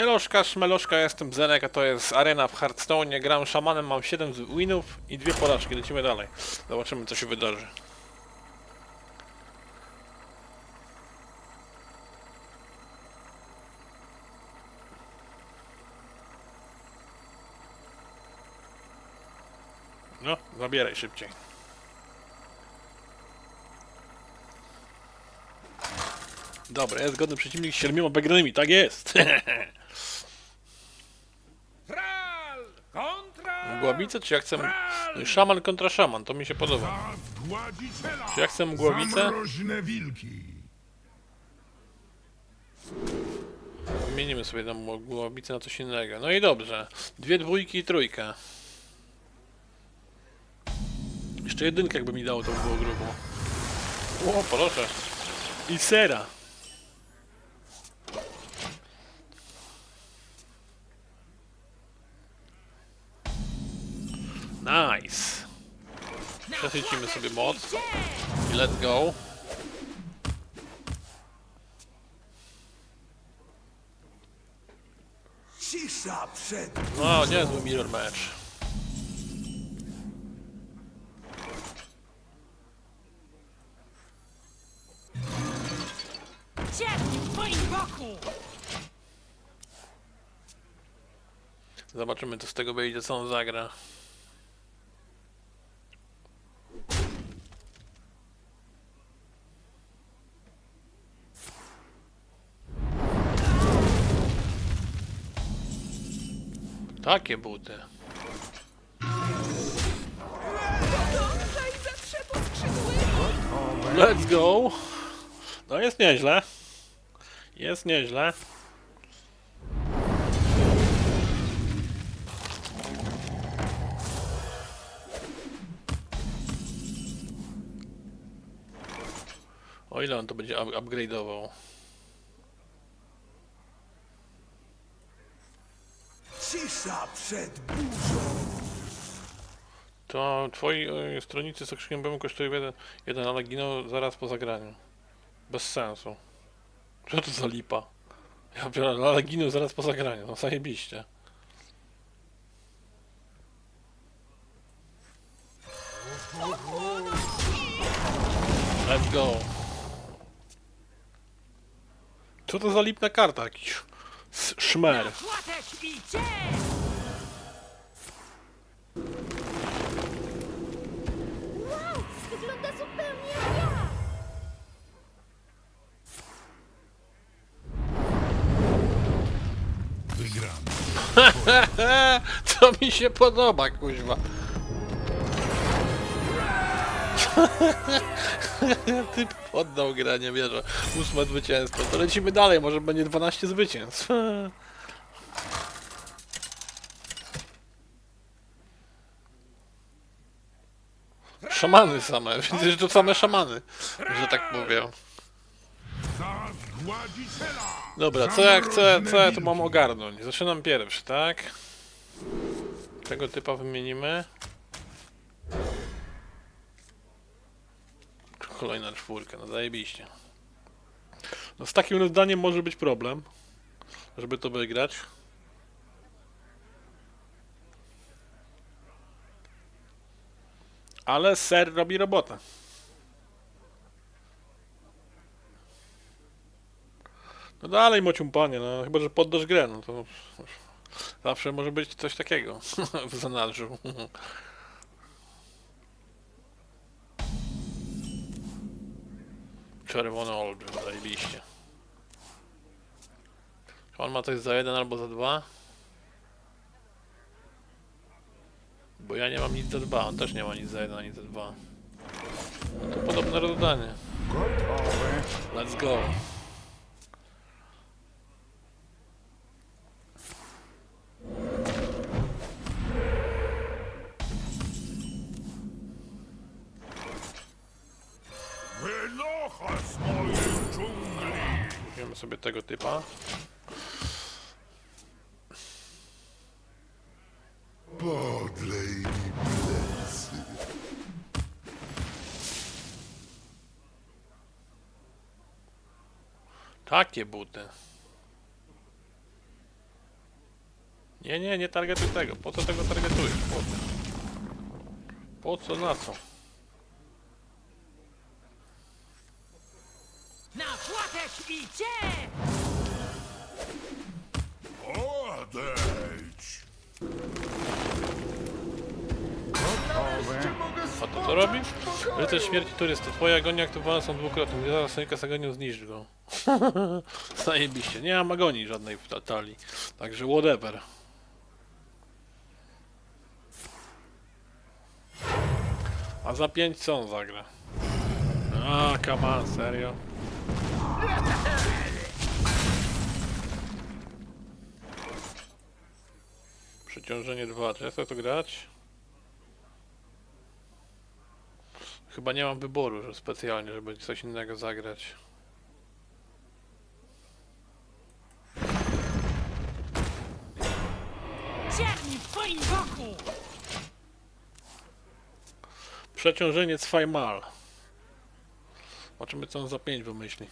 Eloszka, szmeloszka, jestem Zenek, a to jest arena w Hearthstone. Gram szamanem, mam 7 z- winów i dwie porażki. Lecimy dalej. Zobaczymy co się wydarzy. No, zabieraj szybciej. Dobra, jest godny przeciwnik z siedmioma wygranymi, tak jest! kontra Mgławice, czy ja chcę... No i Szaman kontra szaman, to mi się podoba. Czy ja chcę mgławicę? Wymienimy sobie tam mgławicę na coś innego. No i dobrze. Dwie dwójki i trójka. Jeszcze jedynkę jakby mi dało, to by było grubo. O, proszę. I sera. Przesycimy sobie moc. I let's go. Cisza przed... No, niezły mirror match. W boku! Zobaczymy, co z tego wyjdzie, co on zagra. Takie buty. Let's go! No jest nieźle. Jest nieźle. O ile on to będzie up upgrade'ował? Cisza przed burzą! To twoi e, stronnicy z okrzykiem BM kosztują jeden, jeden, ale giną zaraz po zagraniu. Bez sensu. Co to za lipa? Ja biorę, ale giną zaraz po zagraniu, no zajebiście. Let's go. Co to za lipna karta? Jakiś s- szmer. Wow, wygląda zupełnie jak ja! Wygramy. To mi się podoba, kuźwa. Ty poddał grę, nie wierzę. Ósme zwycięstwo. To lecimy dalej, może będzie 12 zwycięstw. Szamany same, widzę, że to same szamany, że tak mówię. Dobra, co ja chcę, co ja tu mam ogarnąć? Zaczynam pierwszy, tak? Tego typa wymienimy. Kolejna czwórka, no zajebiście. No z takim rozdaniem może być problem, żeby to wygrać. Ale ser robi robotę. No dalej mocium panie, no chyba, że poddasz grę, no to zawsze może być coś takiego w zanadrzu. Czerwony olbrzym, zajebiście. On ma coś za jeden albo za dwa? Bo ja nie mam nic za dwa, on też nie ma nic za jeden ani za dwa. No to podobne rozdanie. Let's go. Takie buty. Nie, nie, nie targetuj tego. Po co tego targetujesz? Po co? Po co, na co? Na płatek idzie! Odejdź! A to co robi? Rycerz śmierci turysty. Twoje agonie aktywowane są dwukrotnie. Gdy zaraz Sonika z agonią zniszcz go. Zajebiście. Nie mam agonii żadnej w ta- talii. Także whatever. A za 5 co on zagra? A, come on, serio? Przeciążenie 2. Czy ja chcę to grać? Chyba nie mam wyboru, że specjalnie, żeby coś innego zagrać. Cierni w twoim boku! Przeciążenie Zweimal. Zobaczymy co on za 5 wymyśli.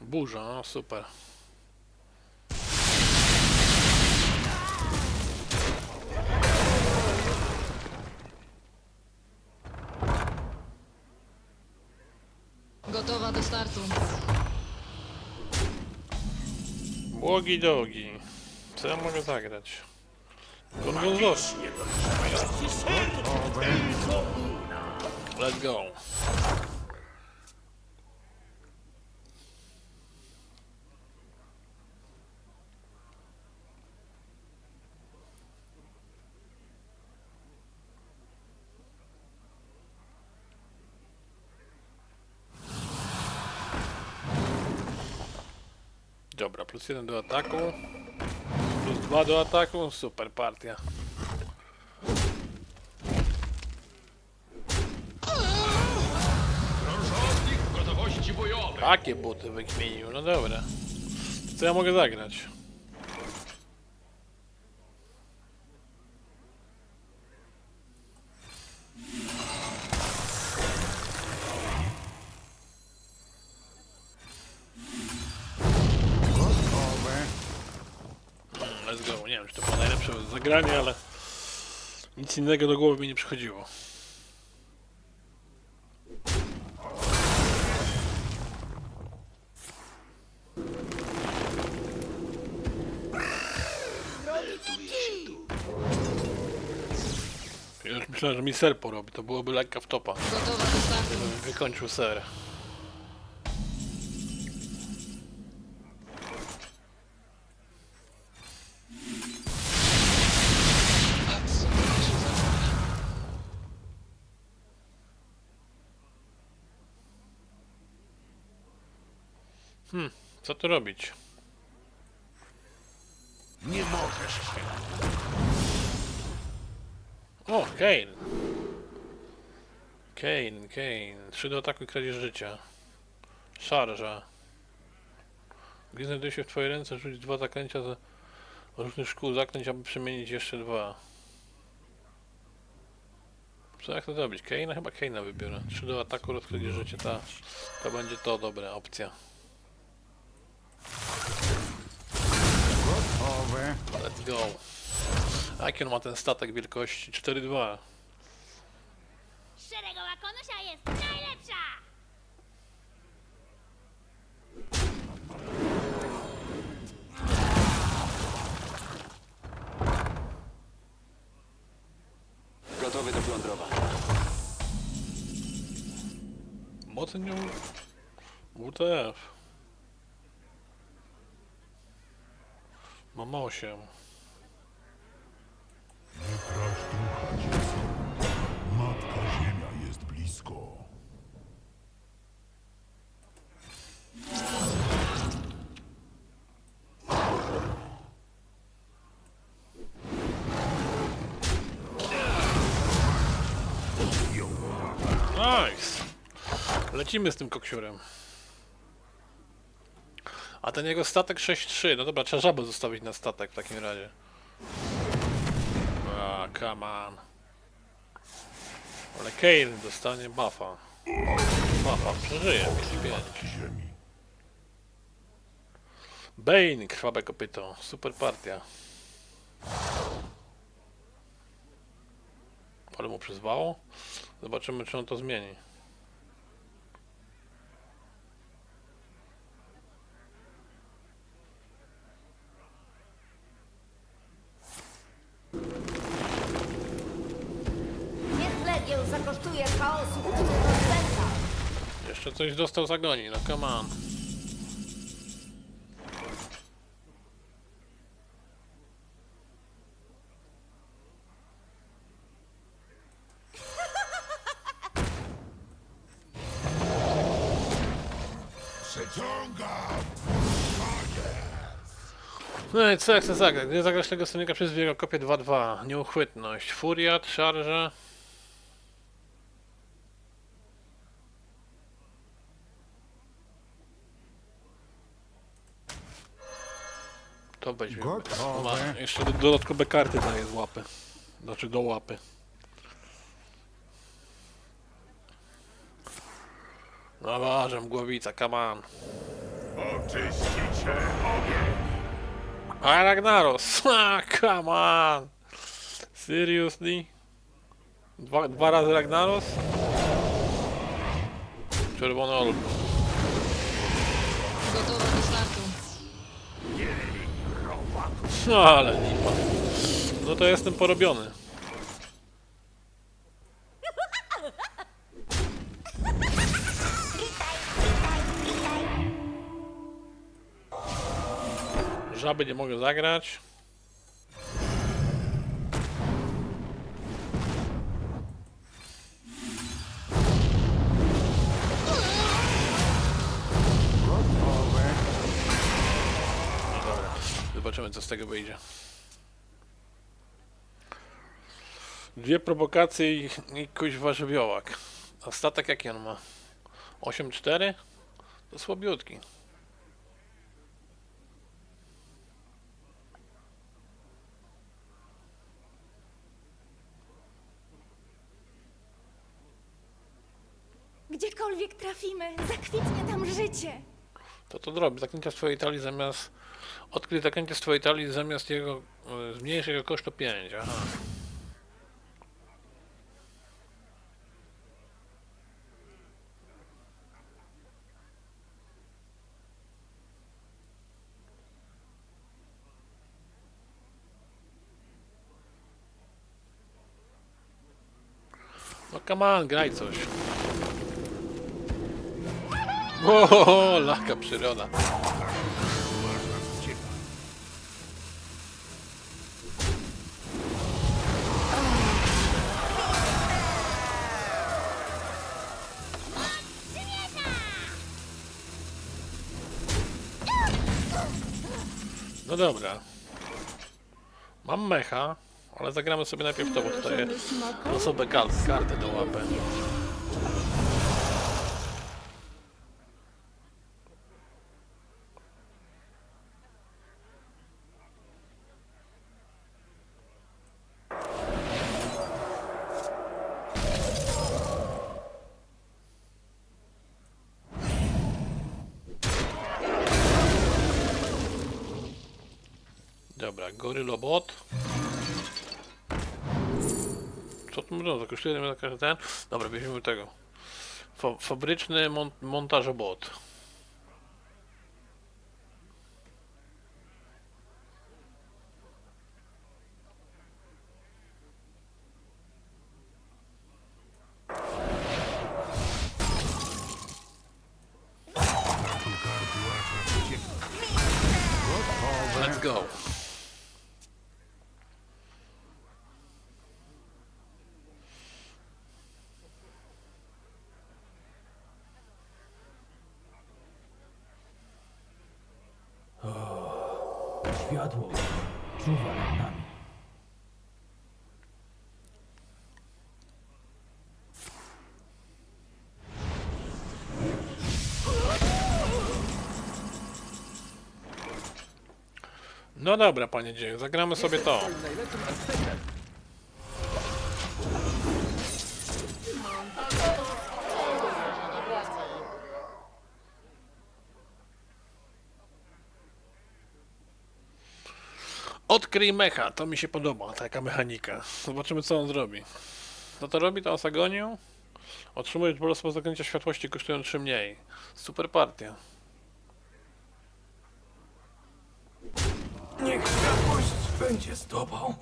Burza, no super. Gotowa do startu. Błogi dogi. Co ja mogę zagrać? Gongonzos. Let's go. Dobra, plus jeden do ataku. Dwa do ataku. Super partia. Takie buty wykmienił, no dobra. Co ja mogę zagrać? Nic innego do głowy mi nie przychodziło. Ja już myślałem, że mi ser porobi, to byłoby lekka wtopa. Gotowa do startu. Wykończył ser. Co tu robić? Nie możesz się. O, Kane. Kane, Kane. Trzy do ataku i kradzież życia. Szarża. Gdy znajduje się w twojej ręce, rzuć dwa zaklęcia z różnych szkół zaklęć, aby przemienić jeszcze dwa. Co jak to zrobić? Kane'a? Chyba Kane'a wybiorę. Trzy do ataku, rozkradzież życia. Ta, to będzie to dobra opcja. Gotowe. Let's go. Jaki on ma ten statek wielkości? 4-2. Szeregowa konosia jest najlepsza! Gotowy do plądrowania. Mocno nią WTF. Mam 8. Nie trać ducha, dziecko. Matka Ziemia jest blisko. Nice! Lecimy z tym koksiurem. A ten jego statek 6-3. No dobra, trzeba żabę zostawić na statek w takim razie. A, come on. Ale Kane dostanie buffa. Buffa, przeżyje, 5. Ziemi. Bane, krwawe kopyto. Super partia. Ale mu przyzwało? Zobaczymy, czy on to zmieni. Coś dostał za goni, no come on. No i co ja chcę zagrać? Gdy zagrasz tego stronnika przez jego kopię 2-2. Nieuchwytność. Furiat, szarża. To weźmiemy. Gotowe. Ma jeszcze do- dodatkowe karty daje z łapy. Znaczy do łapy. Ważę, głowica, come on. Oczyścicie ogień! A Ragnaros! Ah, come on! Seriously? Dwa, dwa razy Ragnaros? Czerwony olbrzym. Gotowa do startu. No ale lipa. No to jestem porobiony. Żaby nie mogę zagrać. Zobaczymy co z tego wyjdzie. Dwie prowokacje i, i kuźwa żywiołak. A statek jaki on ma? 8-4? To słabiutki. Gdziekolwiek trafimy, zakwitnie tam życie. To to zrobi. Zaklęcie z twojej talii zamiast... Odkryj zaklęcie z twojej talii zamiast jego... e, Zmniejsz jego koszt o 5. Aha. No come on, graj coś. O, laka przyroda. No dobra. Mam mecha, ale zagramy sobie najpierw to, bo tutaj osobę kart, kartę do łapy. Dobra, gorylobot. Co tu kosztuje za każdy ten? Dobra, weźmiemy tego. Fa fabryczny mon montażobot. Let's go. Światło czuwa nad nami. No dobra, panie dzieje, zagramy sobie to. Odkryj mecha, to mi się podoba, taka mechanika. Zobaczymy co on zrobi. Co to robi, to on zagonił. Otrzymuje po prostu zaklęcia światłości, kosztują 3 mniej. Super partia. Niech światłość będzie z tobą.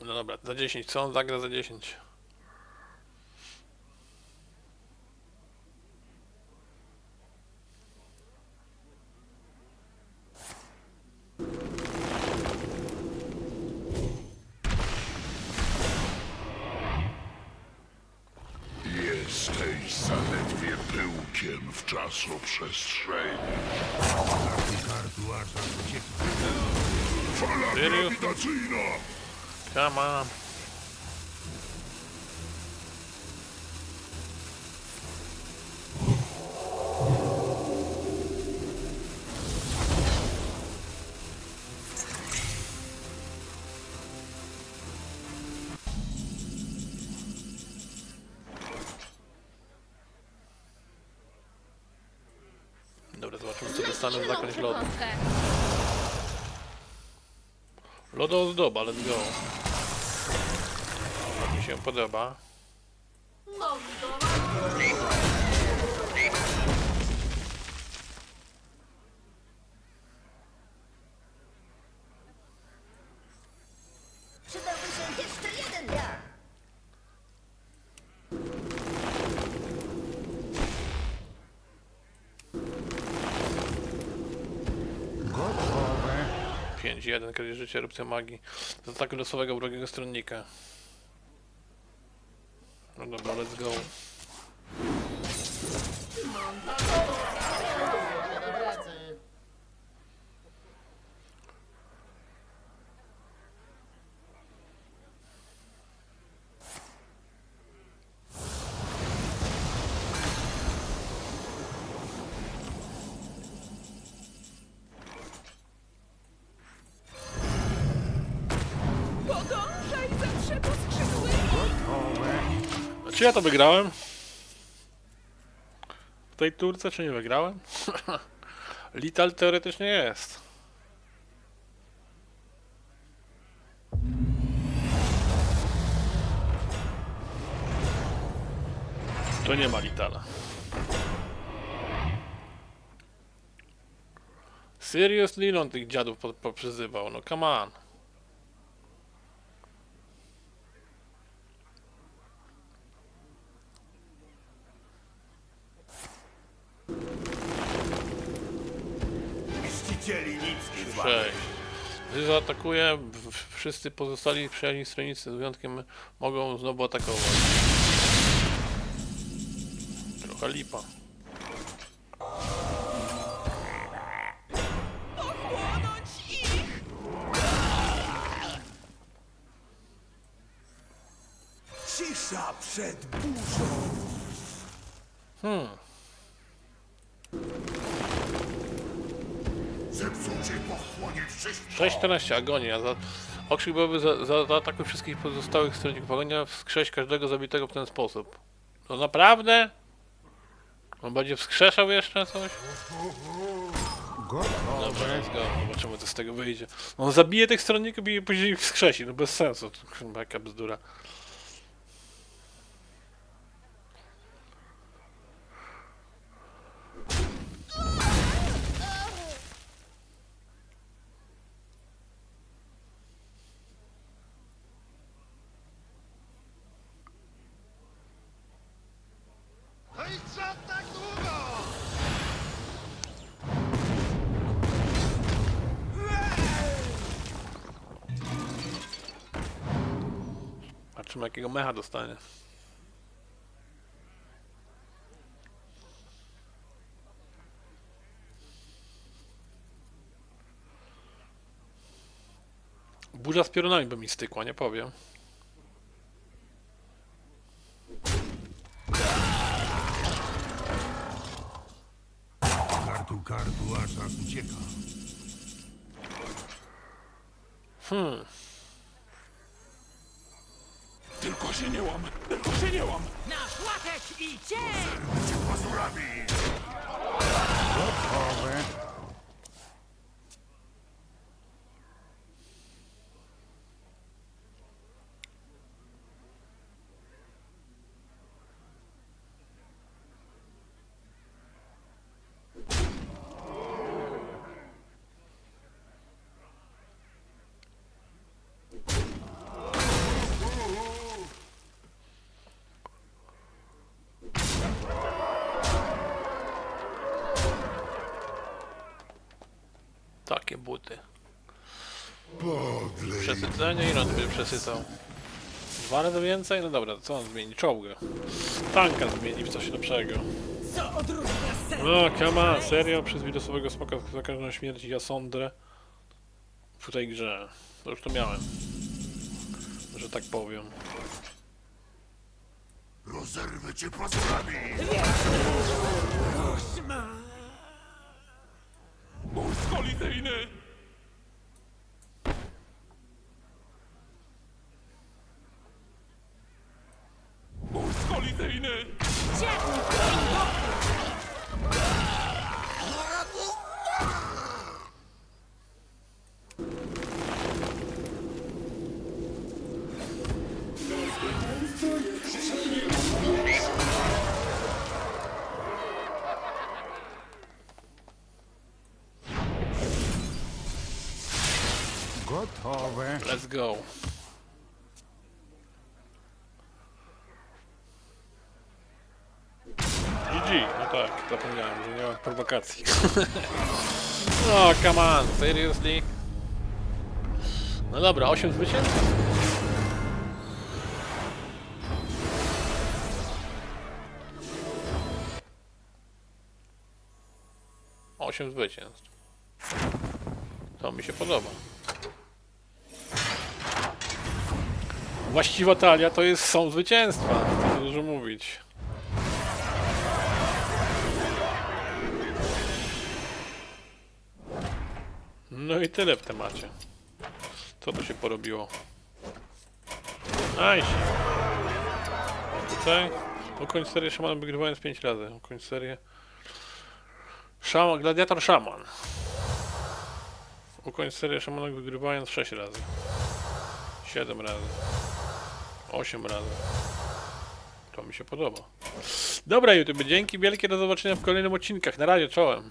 No dobra, za 10. Co on zagra za 10? Pyłkiem w czasoprzestrzeni. Fala Serio? grawitacyjna! Come on. Lodu. Lodoozdoba, let's go. Mi się podoba. Przydałby się jeszcze jeden dar. Gotowe. 5-1, kiedy życie, erupcja magii. Z ataku losowego wrogiego stronnika. No dobra, let's go. Czy ja to wygrałem? W tej turce czy nie wygrałem? Lital teoretycznie jest. To nie ma Litala. Seriously, on tych dziadów po- no come on. W- wszyscy pozostali przyjaźni stronnicy z wyjątkiem mogą znowu atakować. Trochę lipa. Cisza przed burzą. Zepsucie pochłonie wszystko! 6-14 agonia. Za, okrzyk byłby za, za, za ataku wszystkich pozostałych stronników agonia wskrześ każdego zabitego w ten sposób. To naprawdę? On będzie wskrzeszał jeszcze coś? Dobra, let's go. Zobaczymy co z tego wyjdzie. On zabije tych stronników i później ich wskrzesi. No bez sensu. To chyba jaka bzdura. Patrzymy jakiego mecha dostanie. Burza z piorunami by mi stykła, nie powiem. Kartu, kartu, a czas ucieka. Hmm. Się nie łam, tylko się nie buty. Przesycenie, ile on by przesycał? Dwa razy więcej? No dobra, co on zmieni? Czołgę. Tanka zmieni w coś lepszego. No, on, serio? Przez wirusowego smoka za każdą śmierć ja sądzę w tej grze. To już to miałem. Że tak powiem. Rozerwę cię pazurami! Kolizyjny! Kolizyjny! Let's go. GG, no tak, zapomniałem, że nie ma prowokacji. no, come on, seriously? No dobra, 8 zwycięstw? Osiem zwycięstw. To mi się podoba. Właściwa talia to jest są zwycięstwa. Co dużo mówić. No i tyle w temacie. Co tu się porobiło? Nice. Tutaj. Ukończ serię Szaman wygrywając 5 razy. Ukończ serię. Szaman, gladiator szaman. Ukończ serię szamanek wygrywając 6 razy. 7 razy. 8 razy. To mi się podoba. Dobra YouTube, dzięki wielkie, do zobaczenia w kolejnych odcinkach. Na razie, czołem.